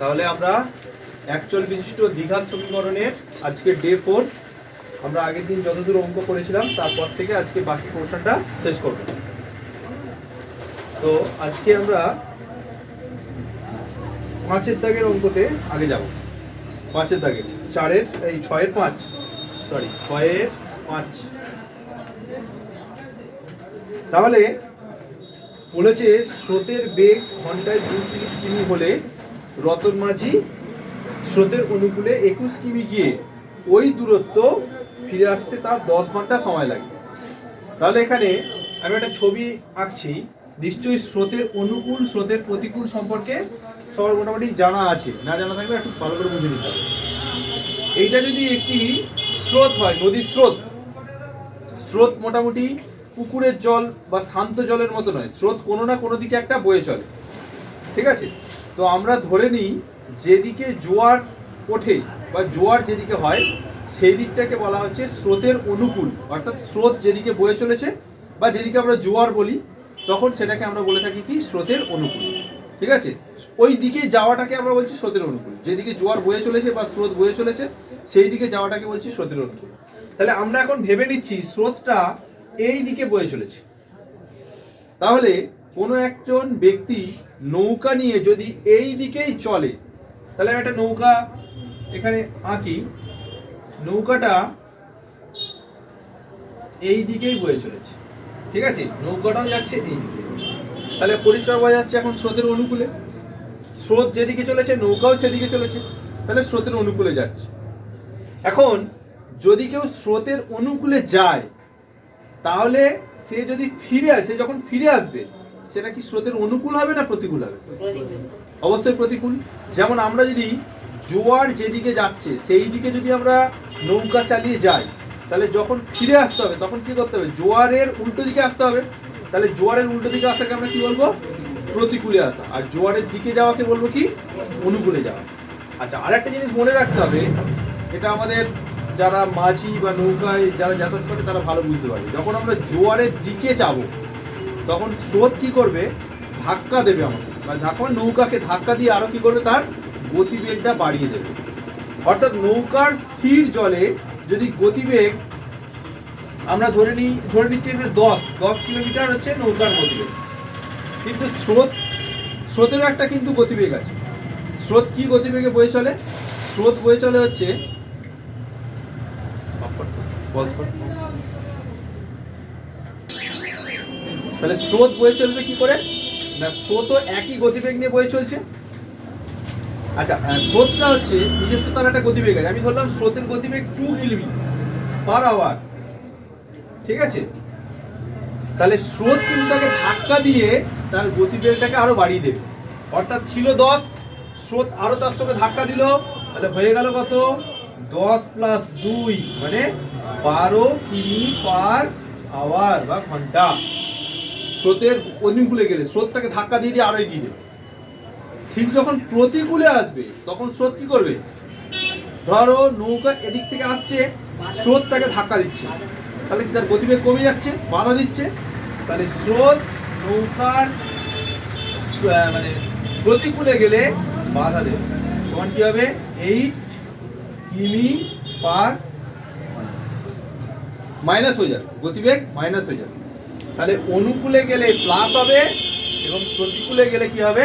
তাহলে আমরা অ্যাকচুয়াল বিশিষ্ট দ্বিঘাত সমীকরণের আজকে ডে ফোর আমরা আগের দিন যতদূর অঙ্ক করেছিলাম, তারপর থেকে আজকে বাকি পোর্শনটা শেষ করব। তো আজকে আমরা পাঁচের দাগের অঙ্কতে আগে যাব। পাঁচের দাগের, চারের, এই ছয়ের পাঁচ সরি ছয়ের পাঁচ। তাহলে বলেছে স্রোতের বেগ ঘন্টায় দুই কিমি হলে রতন মাঝি স্রোতের অনুকূলে একুশ কিমি গিয়ে ওই দূরত্ব ফিরে আসতে তার দশ ঘণ্টা সময় লাগে। তাহলে এখানে আমি একটা ছবি আঁকছি। নিশ্চয়ই স্রোতের অনুকূল, স্রোতের প্রতিকূল সম্পর্কে সবার মোটামুটি জানা আছে। না জানা থাকলে একটু ভালো করে বুঝে নিতে হবে। এইটা যদি একটি স্রোত হয়, নদীর স্রোত স্রোত মোটামুটি পুকুরের জল বা শান্ত জলের মতো নয়। স্রোত কোনো না কোনো দিকে একটা বয়ে চলে। ঠিক আছে? তো আমরা ধরে নিই যেদিকে জোয়ার ওঠে বা জোয়ার যেদিকে হয়, সেই দিকটাকে বলা হচ্ছে স্রোতের অনুকূল। অর্থাৎ স্রোত যেদিকে বয়ে চলেছে বা যেদিকে আমরা জোয়ার বলি, তখন সেটাকে আমরা বলে থাকি কি? স্রোতের অনুকূল। ঠিক আছে? ওই দিকে যাওয়াটাকে আমরা বলছি স্রোতের অনুকূল। যেদিকে জোয়ার বয়ে চলেছে বা স্রোত বয়ে চলেছে, সেই দিকে যাওয়াটাকে বলছি স্রোতের অনুকূল। তাহলে আমরা এখন ভেবে নিচ্ছি স্রোতটা এই দিকে বয়ে চলেছে। তাহলে কোনো একজন ব্যক্তি নৌকা নিয়ে যদি এই দিকেই চলে, তাহলে আমি একটা নৌকা এখানে আঁকি। নৌকাটা এই দিকেই বয়ে চলেছে। ঠিক আছে? নৌকাটাও যাচ্ছে এই দিকে। তাহলে পরিষ্কার বোঝা যাচ্ছে এখন স্রোতের অনুকূলে। স্রোত যেদিকে চলেছে, নৌকাও সেদিকে চলেছে। তাহলে স্রোতের অনুকূলে যাচ্ছে। এখন যদি কেউ স্রোতের অনুকূলে যায়, তাহলে সে যদি ফিরে আসে যখন ফিরে আসবে সেটা কি স্রোতের অনুকূল হবে না প্রতিকূল হবে? অবশ্যই প্রতিকূল। যেমন আমরা যদি জোয়ার যেদিকে যাচ্ছে সেই দিকে যদি আমরা নৌকা চালিয়ে যাই তাহলে যখন ফিরে আসতে হবে তখন কি করতে হবে? জোয়ারের উল্টো দিকে আসতে হবে। তাহলে জোয়ারের উল্টো দিকে আসাকে আমরা কি বলব? প্রতিকূলে আসা। আর জোয়ারের দিকে যাওয়াকে বলব কি? অনুকূলে যাওয়া। আচ্ছা আর একটা জিনিস মনে রাখতে হবে এটা আমাদের যারা মাঝি বা নৌকায় যারা যাতায়াত করে তারা ভালো বুঝতে পারবে। যখন আমরা জোয়ারের দিকে যাব তখন স্রোত কি করবে? ধাক্কা দেবে আমাকে। বা যখন নৌকাকে ধাক্কা দিয়ে আরও কি করবে? তার গতিবেগটা বাড়িয়ে দেবে। অর্থাৎ নৌকার স্থির জলে যদি গতিবেগ, আমরা ধরে নিই, ধরে নিচ্ছি এখানে দশ দশ কিলোমিটার হচ্ছে নৌকার গতিবেগ। কিন্তু স্রোত, স্রোতেরও একটা কিন্তু গতিবেগ আছে। স্রোত কি গতিবেগে বয়ে চলে? স্রোত বয়ে চলে হচ্ছে কর। তাহলে স্রোত বয়ে চলবে কি করে? না, স্রোতও একই গতিবেগ নিয়ে বয়ে চলছে। আচ্ছা স্রোতটা হচ্ছে নিজস্ব তার একটা গতিবেগ আছে। আমি ধরলাম স্রোতের গতিবেগ টু কিলোমিটার পার আওয়ার ঠিক আছে? তাহলে স্রোত কিন্তু তাকে ধাক্কা দিয়ে তার গতিবেগটাকে আরও বাড়িয়ে দেবে। অর্থাৎ ছিল দশ, স্রোত আরও তার সঙ্গে ধাক্কা দিল। তাহলে হয়ে গেল কত? দশ প্লাস দুই মানে বারো কিমি পার আওয়ার বা ঘণ্টা। স্রোতের অনুকূলে গেলে স্রোত তাকে ধাক্কা দিয়ে দিয়ে আরও এগিয়ে দেবে। ঠিক যখন প্রতিকূলে আসবে, তখন স্রোত কি করবে? ধরো নৌকা এদিক থেকে আসছে স্রোত তাকে ধাক্কা দিচ্ছে। তাহলে তার গতিবেগ কমে যাচ্ছে? বাধা দিচ্ছে। তাহলে স্রোত নৌকার মানে প্রতিকূলে গেলে বাধা দেবে। সমান কি হবে? এইট কিমি পার মাইনাস হয়ে যাবে। গতিবেগ মাইনাস হয়ে যাবে। তাহলে অনুকূলে গেলে প্লাস হবে এবং প্রতিকূলে গেলে কি হবে?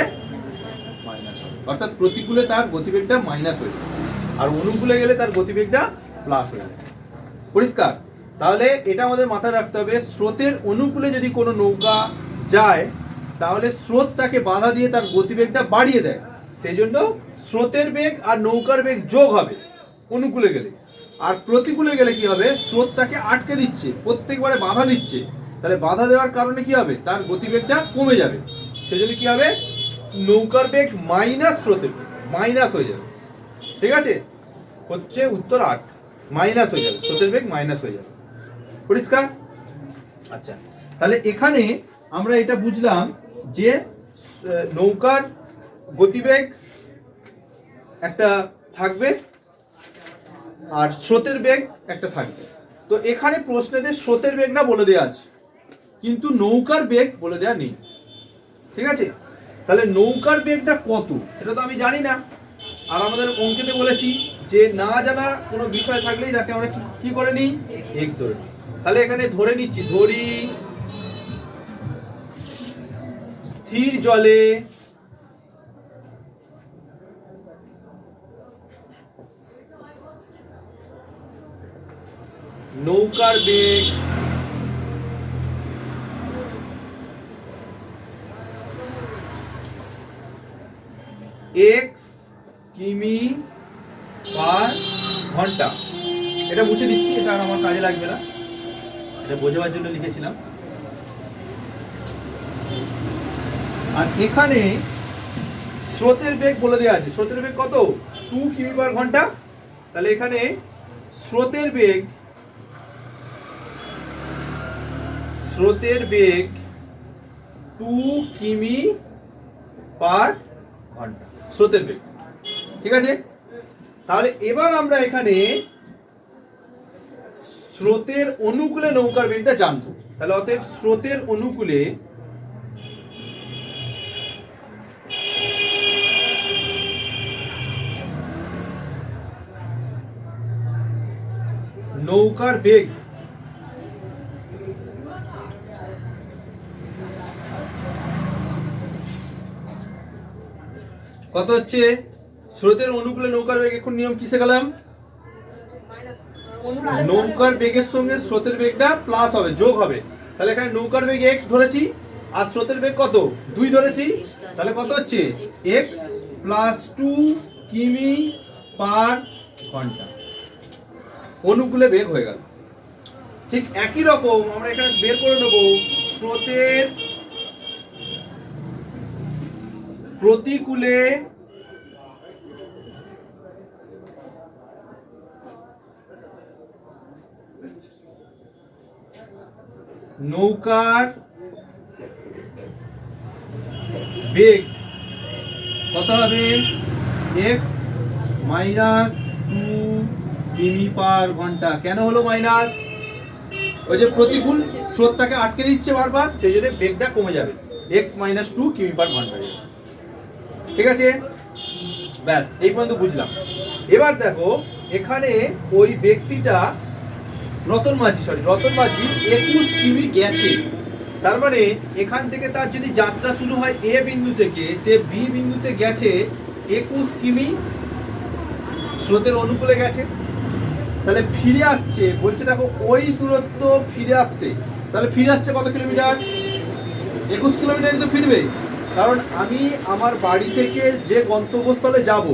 মাইনাস হবে। অর্থাৎ প্রতিকূলে তার গতিবেগটা মাইনাস হয়ে যাবে। আর অনুকূলে গেলে তার গতিবেগটা প্লাস হয়ে যাবে। পরিষ্কার? তাহলে এটা আমাদের মাথায় রাখতে হবে, স্রোতের অনুকূলে যদি কোনো নৌকা যায়, তাহলে স্রোত তাকে বাধা দিয়ে তার গতিবেগটা বাড়িয়ে দেয়। সেই জন্য স্রোতের বেগ আর নৌকার বেগ যোগ হবে, অনুকূলে গেলে। আর প্রতিকূলে গেলে কি হবে? স্রোত তাকে আটকে দিচ্ছে, প্রত্যেকবারে বাধা দিচ্ছে। তাহলে বাধা দেওয়ার কারণে কি হবে? তার গতিবেগটা কমে যাবে। সেজন্য কি হবে? নৌকার বেগ মাইনাস স্রোতের মাইনাস হয়ে যাবে। ঠিক আছে? হচ্ছে উত্তর আট মাইনাস হয়ে যাবে স্রোতের বেগ মাইনাস হয়ে যাবে। পরিষ্কার? আচ্ছা। তাহলে এখানে আমরা এটা বুঝলাম যে নৌকার গতিবেগ একটা থাকবে আর স্রোতের বেগ একটা থাকবে। তো এখানে প্রশ্নেতে স্রোতের বেগটা বলে দেওয়া আছে। কিন্তু নৌকার বেগ বলে দেওয়া নেই। ঠিক আছে? তাহলে নৌকার বেগটা কত? সেটা তো আমি জানি না। আর আমাদের অঙ্কেতে বলেছি যে না জানা কোনো বিষয় থাকলেই তাকে আমরা কি- করে নিই? এক্স ধরে তাহলে এখানে ধরে নিচ্ছি, ধরি স্থির জলে নৌকার বেগ এক্স কিমি, পার, ঘণ্টা। এটা মুছে দিচ্ছি, এটা আর আমার কাজে লাগবে না। এটা বোঝাবার জন্য লিখেছিলাম। আর এখানে স্রোতের বেগ বলে দেওয়া আছে। স্রোতের বেগ কত? টু কিমি পার ঘণ্টা। তাহলে এখানে স্রোতের বেগ স্রোতের বেগ টু কিমি পার ঘণ্টা। স্রোতের বেগ। ঠিক আছে? তাহলে এবার আমরা এখানে স্রোতের অনুকূলে নৌকার বেগটা জানব। তাহলে অতএব স্রোতের অনুকূলে নৌকার বেগ কত হচ্ছে? স্রোতের অনুকূলে নৌকার বেগ এখন নিয়ম কিসে গেলাম নৌকার বেগের সঙ্গে স্রোতের বেগটা প্লাস হবে, যোগ হবে। তাহলে এখানে নৌকার বেগ এক্স ধরেছি, আর স্রোতের বেগ কত? দুই ধরেছি। তাহলে কত হচ্ছে? এক্স প্লাস টু কিমি পার ঘণ্টা। অনুকূলে বেগ হয়ে গেল। ঠিক একই রকম আমরা এখানে বের করে নেব, স্রোতের প্রতিকূলে নৌকার বেগ কত হবে? এক্স মাইনাস টু কিমি পার ঘণ্টা। কেন হলো মাইনাস ওই যে প্রতিকূল স্রোতটাকে আটকে দিচ্ছে বারবার সেই জন্য বেগটা কমে যাবে। এক্স মাইনাস টু কিমি পার ঘণ্টা। ঠিক আছে? ব্যাস, এই পর্যন্ত বুঝলাম। এবার দেখো, এখানে ওই ব্যক্তিটা রতন মাঝি সরি রতন মাঝি একুশ কিমি গেছে। তার মানে এখান থেকে তার যদি যাত্রা শুরু হয় এ বিন্দু থেকে, সে বি বিন্দুতে গেছে একুশ কিমি, স্রোতের অনুকূলে গেছে। তাহলে ফিরে আসছে, বলছে দেখো, ওই দূরত্ব ফিরে আসতে। তাহলে ফিরে আসছে কত কিলোমিটার? একুশ কিলোমিটারই তো ফিরবে। কারণ আমি আমার বাড়ি থেকে যে গন্তব্যস্থলে যাব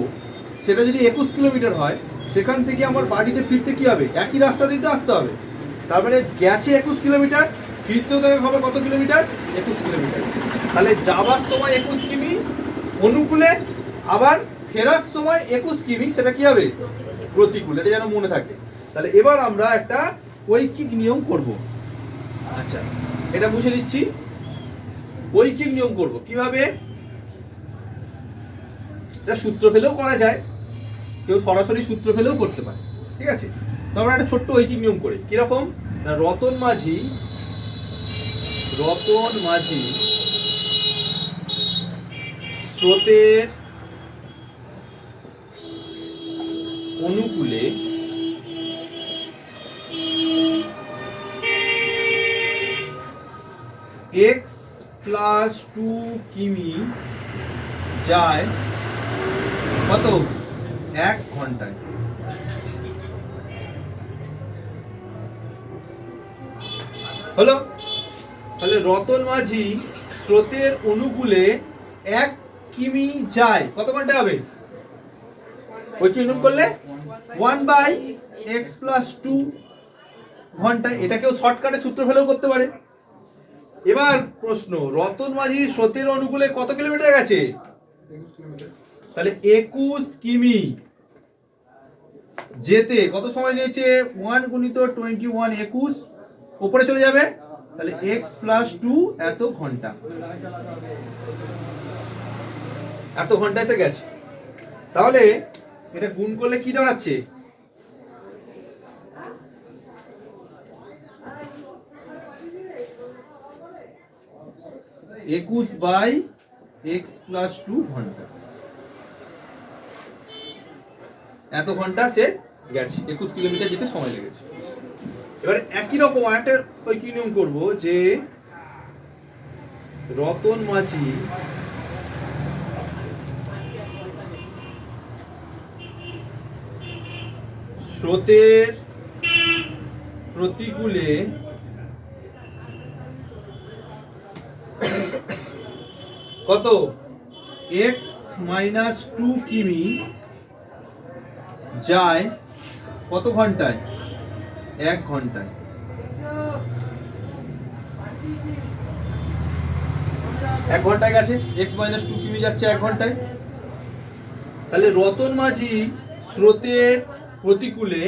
সেটা যদি একুশ কিলোমিটার হয় সেখান থেকে আমার বাড়িতে ফিরতে কি হবে? একই রাস্তা দিয়ে তো আসতে হবে। তার মানে গেছে একুশ কিলোমিটার ফিরতেও তো হবে কত কিলোমিটার? একুশ কিলোমিটার। তাহলে যাওয়ার সময় একুশ কিমি অনুকূলে আবার ফেরার সময় একুশ কিমি সেটা কি হবে? প্রতিকূল এটা যেন মনে থাকে। তাহলে এবার আমরা একটা ঐকিক নিয়ম করব। আচ্ছা। এটা বুঝে দিচ্ছি ঐকিক নিয়ম করব। কীভাবে? এটা সূত্র ফেলেও করা যায়। কেউ সরাসরি সূত্র ফেলেও করতে পারে। ঠিক আছে? তো আমরা একটা ছোট্ট ঐকিক নিয়ম করি। কীরকম? রতন মাঝি রতন মাঝি স্রোতের অনুকূলে এক্স প্লাস টু কিমি যায় কত? এক ঘন্টায়। হলো? তাহলে রতন মাঝি স্রোতের অনুকূলে এক কিমি যায়। কত ঘণ্টা হবে? ওই কি নিয়ম করলে? One by x plus two ঘন্টায়। এটাকেও শর্টকাটে সূত্র ফেলেও করতে পারে। এবার প্রশ্ন রতন মাঝি স্রোতের অনুকূলে কত কিলোমিটার গেছে? তাহলে একুশ কিমি। যেতে কত সময় নিয়েছে? ওয়ান গুণিত টোয়েন্টি ওয়ান একুশ। ওপরে চলে যাবে। তাহলে এক্স প্লাস টু এত ঘণ্টা। এত ঘণ্টা এসে গেছে। তাহলে এটা গুণ করলে কি দাঁড়াচ্ছে? একুশ বাই এক্স প্লাস টু ঘণ্টা। এত ঘণ্টা সে গেছে। একুশ কিলোমিটার যেতে সময় লেগেছে। এবারে একই রকম একটা ওই কি নিয়ম করব যে রতন মাঝি স্রোতের প্রতিকূলে কত? এক্স মাইনাস টু কিমি যায় কত ঘন্টায়? এক ঘন্টায়। এক ঘন্টায় গেছে? এক্স মাইনাস টু কিমি যাচ্ছে এক ঘন্টায়। তাহলে রতন মাঝি স্রোতের প্রতিকূলে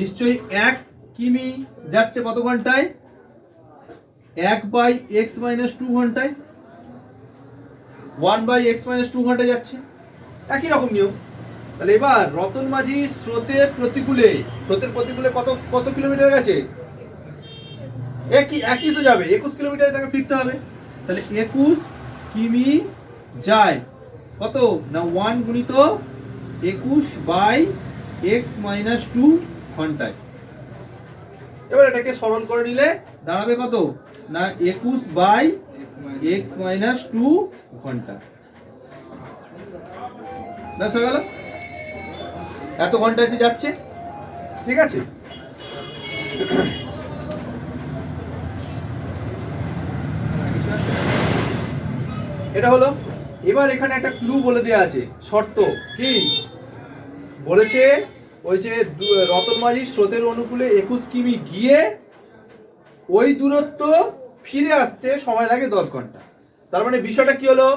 নিশ্চয়ই এক কিমি যাচ্ছে কত ঘন্টায়? এক বাই এক্স মাইনাস টু ঘন্টায়। One by x minus two ঘণ্টা যাচ্ছে। একই রকম নিয়ম। তাহলে এবার রতন মাঝি স্রোতের প্রতিকূলে স্রোতের প্রতিকূলে কত কত কিলোমিটার গেছে? একই একই তো যাবে, একুশ কিলোমিটারে তাকে ফিরতে হবে। তাহলে একুশ কিমি যায়। কত? না, ওয়ান গুণিত একুশ বাই এক্স মাইনাস টু ঘন্টায়। এবার এটাকে স্মরণ করে নিলে দাঁড়াবে কত? না, একুশ বাই এক্স মাইনাস টু ঘণ্টা। ব্যাস হয়ে গেল। এত ঘণ্টা এসে যাচ্ছে। ঠিক আছে? এটা হলো, এবার এখানে একটা ক্লু বলে দেওয়া আছে। শর্ত কি? বলেছে ওই যে রতন মাঝি স্রোতের অনুকূলে একুশ কিমি গিয়ে ওই দূরত্ব ফিরে আসতে সময় লাগে দশ ঘণ্টা। তার মানে বিষয়টা কি হলো?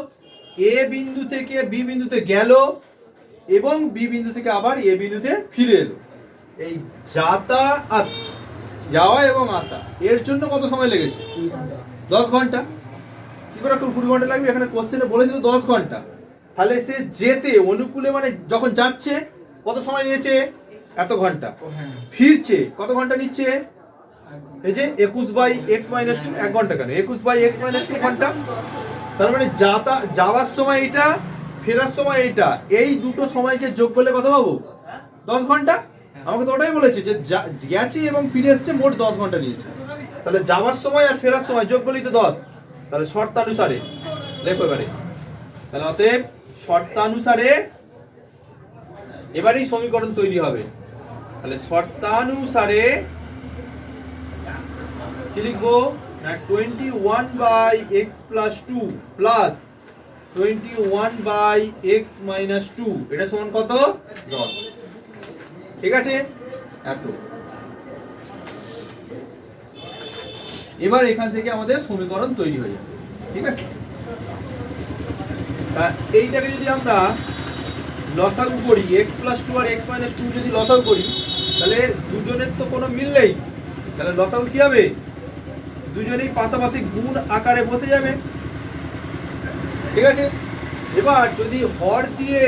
এ বিন্দু থেকে বি বিন্দুতে গেল এবং বি বিন্দু থেকে আবার এ বিন্দুতে ফিরে এলো। এই যাতায়াত যাওয়া এবং আসা এর জন্য কত সময় লেগেছে? দশ ঘণ্টা। কি করে কুড়ি ঘণ্টা লাগবে? এখানে কোশ্চেনে বলেছে তো দশ ঘণ্টা। তাহলে সে যেতে অনুকূলে মানে যখন যাচ্ছে কত সময় নিয়েছে? এত ঘণ্টা। ফিরছে কত ঘণ্টা নিচ্ছে? এই যে একুশ বাই এক্স মাইনাস টু, এক ঘণ্টা কেন? একুশ বাই এক্স মাইনাস টু ঘণ্টা? তার মানে যাতা, যাওয়ার সময় এইটা, ফেরার সময় এইটা, এই দুটো সময়কে যোগ করলে কত পাবো? দশ ঘণ্টা? আমাকে তো ওটাই বলেছে যা- গেছে এবং ফিরে এসছে, মোট দশ ঘণ্টা নিয়েছে। তাহলে যাওয়ার সময় আর ফেরার সময় যোগ করলেই তো দশ। তাহলে শর্তানুসারে লেখো এবারে। তাহলে অতএব শর্তানুসারে এবারেই সমীকরণ তৈরি হবে। তাহলে শর্তানুসারে কি লিখব? না twenty one by x plus two plus twenty one by x minus two এটা সমান কত? দশ। ঠিক আছে? এত। এবার এখান থেকে আমাদের সমীকরণ তৈরি হয়ে যাবে। ঠিক আছে? এইটাকে যদি আমরা লসাগু করি এক্স প্লাস টু আর এক্স মাইনাস টু যদি লসাগু করি, তাহলে দুজনের তো কোনো মিল নেই। তাহলে লসাগু কি হবে? দুজনেই পাশাপাশি গুণ আকারে বসে যাবে। ঠিক আছে? এবার যদি হর দিয়ে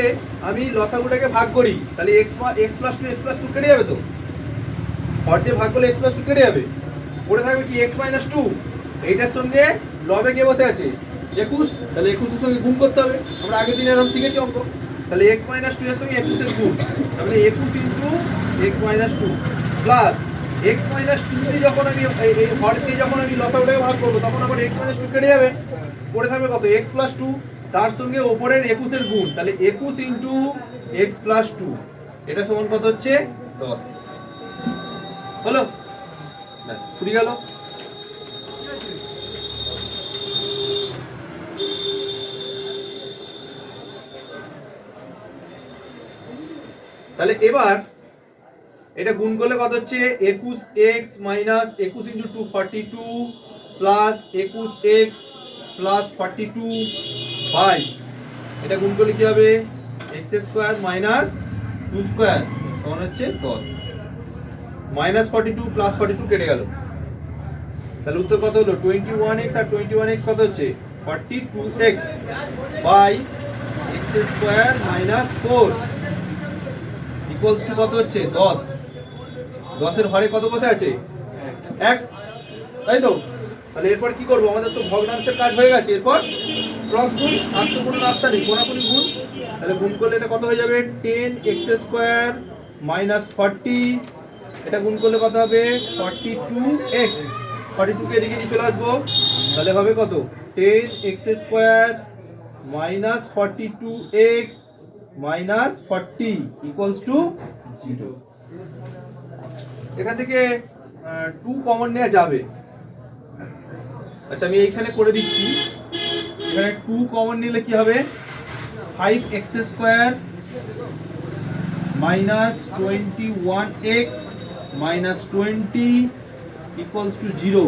আমি লসাগুটাকে ভাগ করি, তাহলে x x plus two x plus two কেটে যাবে তো? হর দিয়ে ভাগ করলে এক্স প্লাস টু কেটে যাবে। পড়ে থাকবে কি এক্স মাইনাস টু এইটার সঙ্গে লবে কে বসে আছে? একুশ। তাহলে একুশের সঙ্গে গুণ করতে হবে। আমরা আগের দিন এরকম শিখেছি অঙ্ক। তাহলে এক্স মাইনাস টু এর সঙ্গে একুশের গুণ। তাহলে একুশ into x minus two plus x minus two দিয়ে যখন আমি এই- হর দিয়ে যখন আমি লসাগুটাকে ভাগ করব, তখন আবার এক্স মাইনাস টু কেটে যাবে। পড়ে থাকবে কত? এক্স প্লাস টু তার সঙ্গে ওপরের একুশের গুণ। তাহলে একুশ ইন্টু এক্স প্লাস টু এটা সমান কত হচ্ছে? দশ। হলো? ব্যাস, ফুরিয়ে গেল। তাহলে এবার এটা গুণ করলে কত হচ্ছে? একুশ এক্স মাইনাস একুশ into two forty two plus একুশ x plus forty two by এটা গুণ করলে কি হবে? X square minus two square সমান হচ্ছে দশ। Minus forty two plus forty two কেটে গেল। তাহলে উত্তর কত হলো? টোয়েন্টি ওয়ান এক্স আর টোয়েন্টি ওয়ান এক্স কত হচ্ছে? Forty two x by x square minus four equals two কত হচ্ছে? দশ। দশের ঘরে কত বসে আছে? এক। তাই তো, তাহলে এরপর কি করব? আমাদের তো ভগ্নাংশের কাজ হয়ে গেছে। এরপর ক্রস গুণ আর তো কোনো রাস্তা নেই, কোনাকুনি গুণ। তাহলে গুণ করলে এটা কত হয়ে যাবে? Ten x square minus forty এটা গুণ করলে কত হবে? ফর্টি টু এক্স ফর্টি টুকে এদিকে নিয়ে চলে আসব। তাহলে হবে কত? Ten x square minus forty two x minus forty equals to zero এখান থেকে টু কমন নেওয়া যাবে। আচ্ছা আমি এইখানে করে দিচ্ছি। এখানে টু কমন নিলে কি হবে? Five x square minus twenty one x minus twenty equals to zero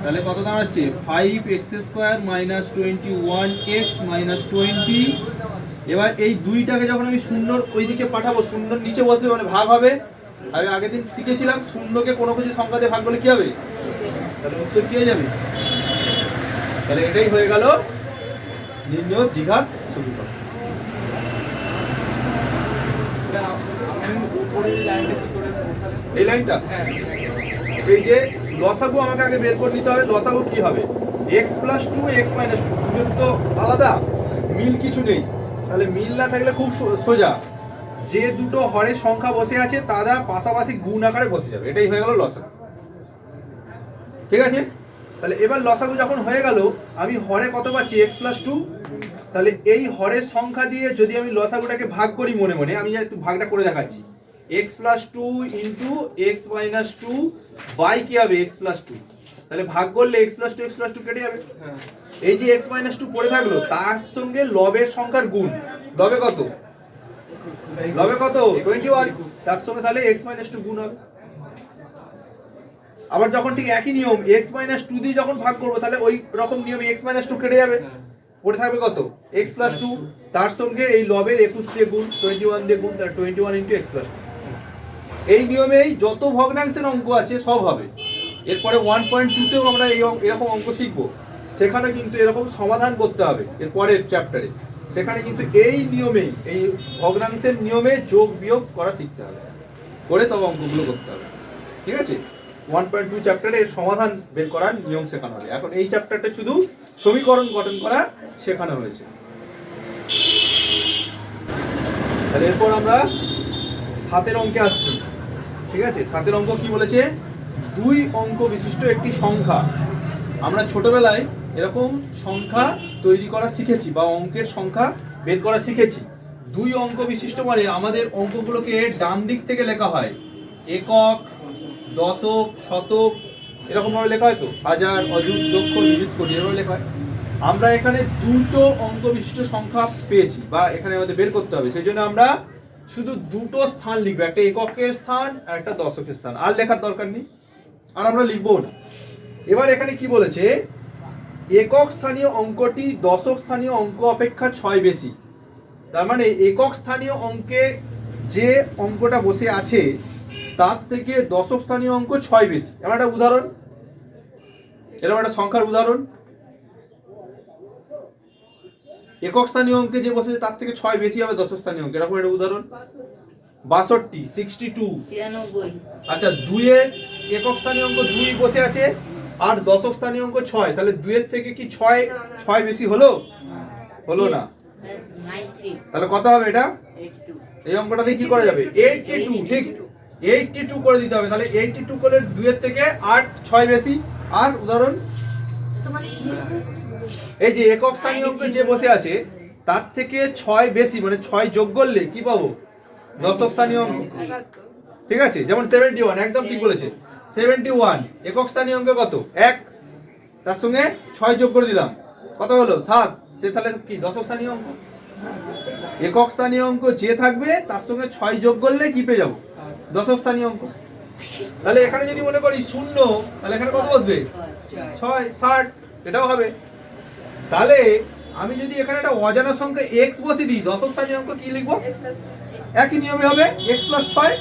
তাহলে কত দাঁড়াচ্ছে? Five x square minus twenty one x minus twenty এবার এই দুইটাকে যখন আমি শূন্যর ওইদিকে পাঠাবো, শূন্যর নিচে বসবে মানে ভাগ হবে আমি আগের দিন শিখেছিলাম শূন্যকে কোনো কিছু সংখ্যা দিয়ে ভাগ করলে কি হবে? তাহলে উত্তর কি হয়ে যাবে? তাহলে এটাই হয়ে গেল নির্ণয় দ্বিঘাত সমীকরণ। এই লাইনটা? এই যে লসাগু আমাকে আগে বের করে নিতে হবে লসাগু কি হবে? X plus two x minus two দুজন তো আলাদা মিল কিছু নেই। তাহলে মিল না থাকলে খুব সোজা। যে দুটো হরের সংখ্যা বসে আছে তারা পাশাপাশি গুণ আকারে বসে যাবে। এটাই হয়ে গেল লসাগু। ঠিক আছে? তাহলে এবার লসাগু যখন হয়ে গেল আমি হরে কত পাচ্ছি? এক্স প্লাস টু তাহলে এই হরের সংখ্যা দিয়ে যদি আমি লসাগুটাকে ভাগ করি মনে মনে আমি একটু ভাগটা করে দেখাচ্ছি। X plus two into x minus two by কি হবে? এক্স প্লাস টু তাহলে ভাগ করলে x plus two x plus two কেটে যাবে। এই যে এক্স মাইনাস টু পড়ে থাকল তার সঙ্গে লবের সংখ্যার গুণ। লবে কত? লবে কত? টোয়েন্টি ওয়ান তার সঙ্গে তাহলে এক্স মাইনাস টু গুণ হবে। আবার যখন ঠিক একই নিয়ম এক্স মাইনাস টু দিয়ে যখন ভাগ করব, তাহলে ওই রকম নিয়মে এক্স মাইনাস টু কেটে যাবে। পড়ে থাকবে কত? এক্স প্লাস টু তার সঙ্গে এই লবের একুশ দিয়ে গুণ টোয়েন্টি ওয়ান দিয়ে গুণ টোয়েন্টি ওয়ান ইন্টু এক্স এই নিয়মেই যত ভগ্নাংশের অঙ্ক আছে, সব হবে। এরপরে ওয়ান পয়েন্ট টুতেও আমরা এই এরকম অঙ্ক শিখব। সেখানে কিন্তু এরকম সমাধান করতে হবে, এর পরের চ্যাপ্টারে সেখানে কিন্তু এই নিয়মেই এই ভগ্নাংশের নিয়মে যোগ বিয়োগ করা শিখতে হবে। করে তবে অঙ্কগুলো করতে হবে। ঠিক আছে? ওয়ান পয়েন্ট টু চ্যাপ্টারে সমাধান বের করার নিয়ম শেখানো হবে। এখন এই চ্যাপ্টারটা শুধু সমীকরণ গঠন করা শেখানো হয়েছে। তাহলে এরপর আমরা সাতের অঙ্কে আসছি। ঠিক আছে? সাতের অঙ্ক কি বলেছে? দুই অঙ্ক বিশিষ্ট একটি সংখ্যা। আমরা ছোটবেলায় এরকম সংখ্যা তৈরি করা শিখেছি বা অঙ্কের সংখ্যা বের করা শিখেছি। দুই অঙ্ক বিশিষ্ট মানে আমাদের অঙ্কগুলোকে ডান দিক থেকে লেখা হয়। একক, দশক, শতক এরকম ভাবে লেখা হয় তো? হাজার অযুত লক্ষ নিযুত কোটি এরকম লেখা হয়। আমরা এখানে দুটো অঙ্ক বিশিষ্ট সংখ্যা পেয়েছি বা এখানে আমাদের বের করতে হবে। সেই জন্য আমরা শুধু দুটো স্থান লিখব, একটা এককের স্থান আর একটা দশকের স্থান। আর লেখার দরকার নেই। আর আমরা লিখব না। এবার এখানে কি বলেছে? একক স্থানীয় অঙ্কটি দশক স্থানীয় অঙ্ক অপেক্ষা ছয় বেশি। তার মানে একক স্থানীয় অঙ্কে যে অঙ্কটা বসে আছে তার থেকে দশক স্থানীয় অঙ্ক ছয় বেশি। এমন একটা উদাহরণ? এরকম একটা সংখ্যার উদাহরণ? একক স্থানীয় অঙ্কে যে বসেছে তার থেকে ছয় বেশি হবে দশক স্থানীয় অঙ্ক। এরকম একটা উদাহরণ? বাষট্টি সিক্সটি টু। আচ্ছা দুইয়ের একক স্থানীয় অঙ্ক দুই বসে আছে আর দশক স্থানীয় অঙ্ক ছয় তাহলে দুয়ের থেকে কি ছয় ছয় বেশি হলো? হলো না। তাহলে কত হবে এটা? এই অঙ্কটা দিয়ে কি করা যাবে? এইটটি টু ঠিক? এইটটি টু করে দিতে হবে তাহলে এইটটি টু করলে দুইয়ের থেকে আট ছয় বেশি। আর উদাহরণ? হচ্ছে এই যে একক স্থানীয় অঙ্ক যে বসে আছে তার থেকে ছয় বেশি মানে ছয় যোগ করলে কি পাবো? দশক স্থানীয় অঙ্ক। ঠিক আছে? যেমন সেভেন্টি ওয়ান একদম ঠিক বলেছে। Seventy one. একক স্থানীয় অঙ্ক কত? এক। তার সঙ্গে ছয় যোগ করে দিলাম। কত হলো? সাত। সে তাহলে কি দশক স্থানীয় অঙ্ক? একক স্থানীয় অঙ্ক যে থাকবে তার সঙ্গে ছয় যোগ করলে কি পেয়ে যাব? দশক স্থানীয় অঙ্ক। তাহলে এখানে যদি মনে করি শূন্য তাহলে এখানে কত বসবে? ছয় ষাট। এটাও হবে। তাহলে আমি যদি এখানে একটা অজানা সংখ্যা এক্স বসে দিই দশক স্থানীয় অঙ্ক কি লিখব? একই নিয়মে হবে। এক্স প্লাস ছয়।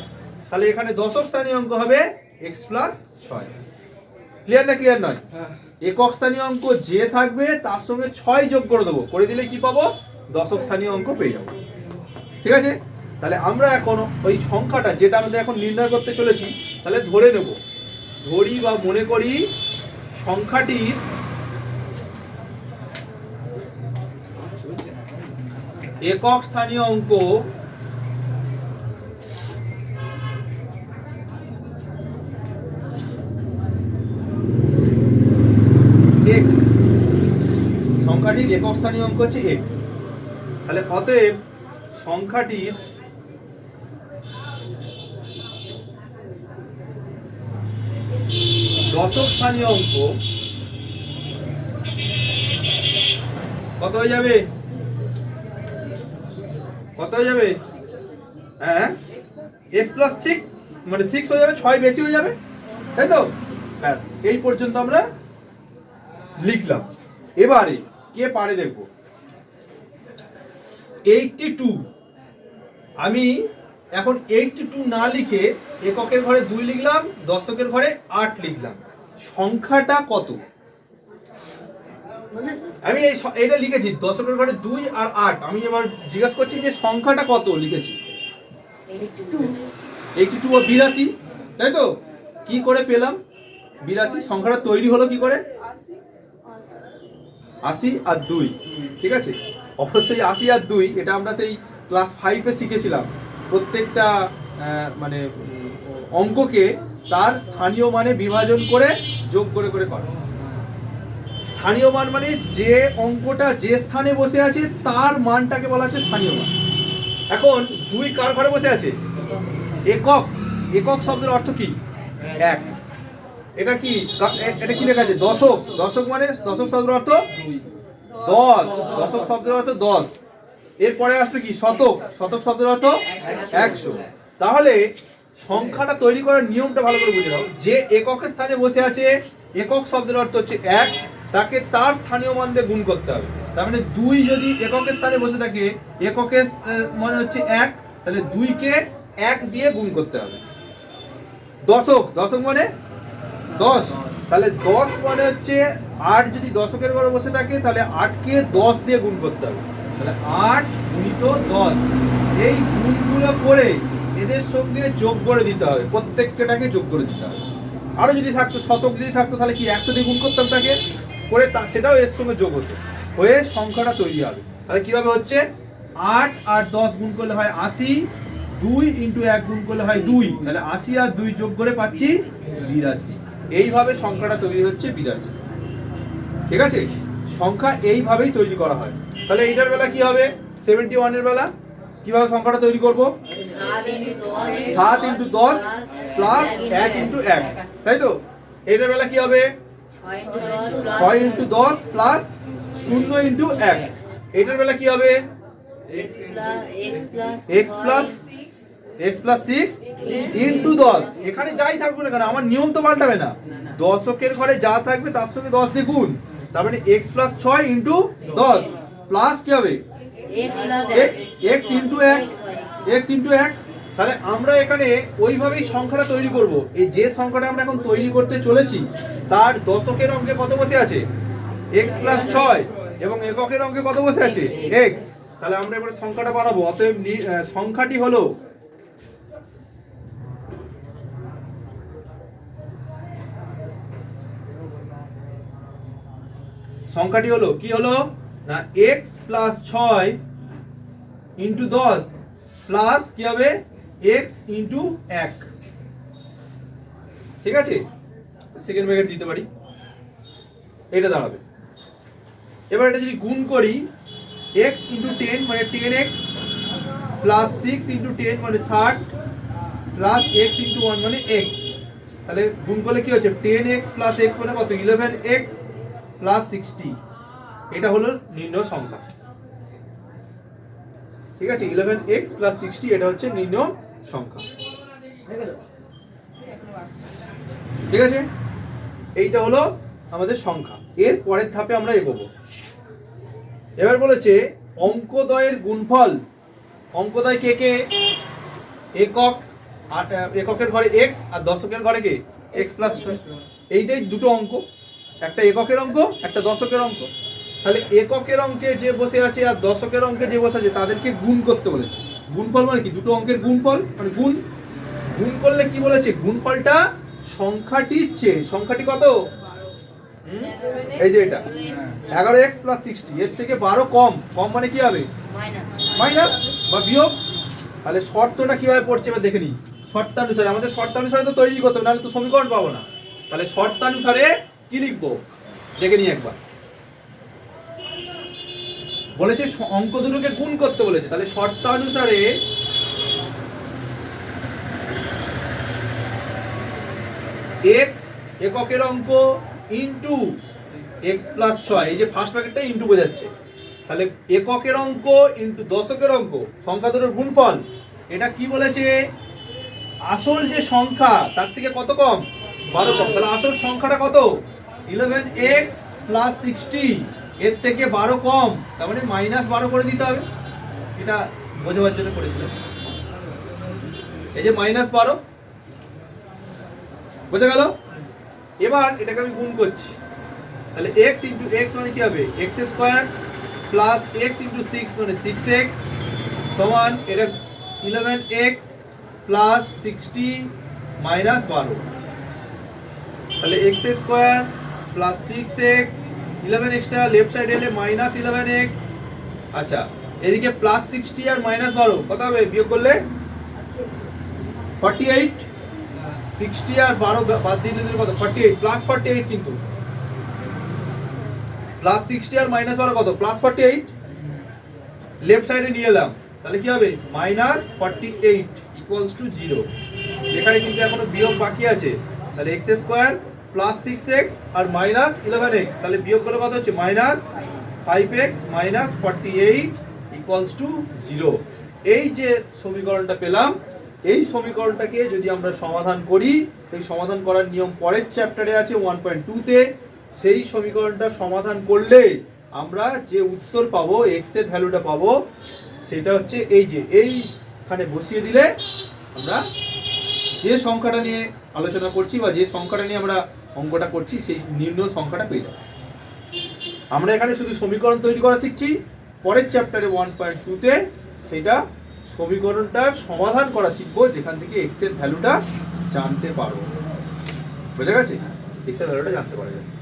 তাহলে এখানে দশক স্থানীয় অঙ্ক হবে এক্স প্লাস ছয়। ক্লিয়ার না ক্লিয়ার নয়? একক স্থানীয় অঙ্ক যে থাকবে তার সঙ্গে ছয় যোগ করে দেবো। করে দিলে কি পাবো? দশক স্থানীয় অঙ্ক পেয়ে যাব। ঠিক আছে? তাহলে আমরা এখন ওই সংখ্যাটা যেটা আমাদের এখন নির্ণয় করতে চলেছি তাহলে ধরে নেব। ধরি বা মনে করি সংখ্যাটির একক স্থানীয় অঙ্ক সংখ্যাটির একক স্থানীয় অঙ্ক হচ্ছে x তাহলে অতএব সংখ্যাটির দশক স্থানীয় অঙ্ক কত হয়ে যাবে? কত হয়ে যাবে? হ্যাঁ? এক্স প্লাস সিক্স মানে সিক্স হয়ে যাবে, ছয় বেশি হয়ে যাবে। তাই তো? ব্যাস, এই পর্যন্ত আমরা লিখলাম। এবারে কে পারে দেখব? এইটটি টু আমি এখন এইটটি টু না লিখে এককের ঘরে দুই লিখলাম দশকের ঘরে আট লিখলাম। সংখ্যাটা কত? আমি এই এটা লিখেছি দশকের ঘরে দুই আর আট। আমি এবার জিজ্ঞাসা করছি যে সংখ্যাটা কত লিখেছি? টু এইটি টু ও বিরাশি তাই তো? কি করে পেলাম? বিরাশি সংখ্যাটা তৈরি হলো কি করে? আশি আর দুই, ঠিক আছে? অবশ্যই আশি আর দুই, এটা আমরা সেই ক্লাস ফাইভে শিখেছিলাম। প্রত্যেকটা মানে অঙ্ককে তার স্থানীয় মানে বিভাজন করে যোগ করে করে করা। স্থানীয় মান মানে যে অঙ্কটা যে স্থানে বসে আছে, তার মানটাকে বলা হচ্ছে স্থানীয় মান। এখন দুই কার ঘরে বসে আছে? একক। একক শব্দের অর্থ কি? এক। এটা কি? এটা কি লেখা আছে? দশক। দশক মানে দশক শব্দের অর্থ? দশ। দশক শব্দের অর্থ দশ। এরপরে আসবে কি? শতক। শতক শব্দের অর্থ একশো। তাহলে সংখ্যাটা তৈরি করার নিয়মটা ভালো করে বুঝে নাও। যে এককের স্থানে বসে আছে, একক শব্দের অর্থ হচ্ছে এক। তাকে তার স্থানীয় মান দিয়ে গুণ করতে হবে। তার মানে দুই যদি এককের স্থানে বসে থাকে এককের মানে হচ্ছে এক, তাহলে দুইকে এক দিয়ে গুণ করতে হবে। দশক। দশক মানে দশ। তাহলে দশ মানে হচ্ছে আট যদি দশকের ঘরে বসে থাকে, তাহলে আটকে দশ দিয়ে গুণ করতে হবে। তাহলে আট গুণিত দশ। এই গুণগুলো করে এদের সঙ্গে যোগ করে দিতে হবে। প্রত্যেকটাকে যোগ করে দিতে হবে। আরও যদি থাকতো, শতক যদি থাকতো, তাহলে কি একশো দিয়ে গুণ করতাম তাকে? করে তা সেটাও এর সঙ্গে যোগ হতো। হয়ে সংখ্যাটা তৈরি হবে। তাহলে কীভাবে হচ্ছে? আট আর দশ গুণ করলে হয় আশি, দুই ইন্টু এক গুণ করলে হয় দুই। তাহলে আশি আর দুই যোগ করে পাচ্ছি বিরাশি। এইভাবে সংখ্যাটা তৈরি হচ্ছে বিরাশি ঠিক আছে? সংখ্যা এইভাবেই তৈরি করা হয়। তাহলে এইটার বেলা কি হবে? সেভেন্টি ওয়ানের বেলা কীভাবে সংখ্যাটা তৈরি করব? সাত ইন্টু দশ প্লাস এক ইন্টু এক। তাই তো? এইটার বেলা কি হবে? ছয় ইন্টু দশ প্লাস ছয় ইন্টু দশ প্লাস শূন্য ইন্টু এক। এটার বেলা কি হবে? X plus x plus six into দশ। এখানে যাই থাকবে না কেন আমার নিয়ম তো পাল্টাবে না। দশকের ঘরে যা থাকবে তার সঙ্গে দশ দিয়ে গুণ। তার মানে এক্স প্লাস ছয় ইন্টু দশ। প্লাস কি হবে? এক্স ইন্টু এক। এক্স ইন্টু এক। তাহলে আমরা এখানে ওইভাবেই সংখ্যাটা তৈরি করব। এই যে সংখ্যাটা আমরা এখন তৈরি করতে চলেছি তার দশকের অঙ্কে কত বসে আছে? এক্স প্লাস ছয় এবং এককের অঙ্কে কত বসে আছে? এক্স তাহলে আমরা এবারে সংখ্যাটা বানাবো। অতএব সংখ্যাটি হলো সংখ্যাটি হলো, কি হলো? না এক্স প্লাস ছয় ইন্টু দশ প্লাস কি হবে? এক্স ইন্টু এক। ঠিক আছে? সেকেন্ড ব্র্যাকেট দিতে পারি। এটা দাঁড়াবে। এবার এটা যদি গুণ করি এক্স ইন্টু টেন মানে ten x plus six into ten মানে ষাট প্লাস এক্স ইন্টু ওয়ান মানে এক্স তাহলে গুণ করলে কি হচ্ছে? টেন এক্স প্লাস এক্স মানে কত? ইলেভেন এক্স প্লাস সিক্সটি এটা হলো নির্ণয় সংখ্যা। ঠিক আছে ইলেভেন এক্স প্লাস সিক্সটি এটা হচ্ছে নির্ণয় সংখ্যা। ঠিক আছে? এইটা হলো আমাদের সংখ্যা। এর পরের ধাপে আমরা এগোবো। এবার বলেছে অঙ্কদয়ের গুণফল। অঙ্কদয় কে কে? একক এককের ঘরে এক্স আর দশকের ঘরে কে? এক্স প্লাস এইটাই দুটো অঙ্ক। একটা এককের অঙ্ক, একটা দশকের অঙ্ক। তাহলে এককের অঙ্কে যে বসে আছে আর দশকের অঙ্কে যে বসে আছে, তাদেরকে গুণ করতে বলেছে। গুণফল মানে কি? দুটো অঙ্কের গুণফল মানে গুণ। গুণ করলে কি বলেছে? গুণফলটা সংখ্যাটির চেয়ে, সংখ্যাটি কত? এই যে এটা। এগারো এক্স প্লাস সিক্সটি এর থেকে বারো কম। কম মানে কি হবে? মাইনাস। বা বিয়োগ। তাহলে শর্তটা কীভাবে পড়ছে এবার দেখে নিই। শর্তানুসারে। আমাদের শর্তানুসারে তো তৈরি করতে হবে, নাহলে তো সমীকরণ পাবো না। তাহলে শর্তানুসারে কি লিখব? দেখে নিই একবার। বলেছে অঙ্ক দুটোকে গুণ করতে বলেছে। তাহলে শর্তানুসারে এক্স এককের অঙ্ক ইন্টু এক্স প্লাস ছয়। এই যে ফার্স্ট ব্র্যাকেটটা ইন্টু বোঝাচ্ছে। তাহলে এককের অঙ্ক ইন্টু দশকের অঙ্ক, সংখ্যা দুটোর গুণফল, এটা কি বলেছে? আসল যে সংখ্যা, তার থেকে কত কম? বারো কম। তাহলে আসল সংখ্যাটা কত? ইলেভেন এক্স প্লাস সিক্সটি এর থেকে বারো কম, তার মানে মাইনাস বারো করে দিতে হবে। এটা বোঝাবার জন্য করেছিলাম। এই যে মাইনাস বারো, বোঝা গেল? এবার এটাকে আমি গুণ করছি। তাহলে এক্স ইন্টু এক্স মানে কি হবে? X square plus x into six মানে সিক্স এক্স সমান এটা eleven x plus sixty minus বারো। তাহলে x square plus six x eleven extra left side এলে মাইনাস ইলেভেন এক্স আচ্ছা এদিকে প্লাস সিক্সটি আর মাইনাস বারো, কত হবে বিয়োগ করলে? ফর্টি এইট সিক্সটি আর বারো বাদ দিয়ে দিলে কত? Forty eight plus forty eight কিন্তু। প্লাস সিক্সটি আর মাইনাস বারো কত? প্লাস ফর্টি এইট লেফট সাইডে নিয়ে এলাম। তাহলে কি হবে? Minus forty eight equals to zero এখানে কিন্তু এখনও বিয়োগ বাকি আছে। তাহলে x square plus six x আর মাইনাস ইলেভেন এক্স তাহলে বিয়োগ করলে কত হচ্ছে? Minus five x minus forty eight equals to zero এই যে সমীকরণটা পেলাম, এই সমীকরণটাকে যদি আমরা সমাধান করি, এই সমাধান করার নিয়ম পরের চ্যাপ্টারে আছে ওয়ান পয়েন্ট টুতে সেই সমীকরণটা সমাধান করলে আমরা যে উত্তর পাবো এক্সের ভ্যালুটা পাবো, সেটা হচ্ছে এই যে। এইখানে বসিয়ে দিলে আমরা যে সংখ্যাটা নিয়ে আলোচনা করছি বা যে সংখ্যাটা নিয়ে আমরা অঙ্কটা করছি, সেই নির্ণয় সংখ্যাটা পেয়ে যাব। আমরা এখানে শুধু সমীকরণ তৈরি করা শিখছি। পরের চ্যাপ্টারে ওয়ান পয়েন্ট টুতে সেটা সমীকরণটার সমাধান করা শিখব, যেখান থেকে এক্সের ভ্যালুটা জানতে পারব। বুঝে গেছে? এক্সের ভ্যালুটা জানতে পারা যাবে।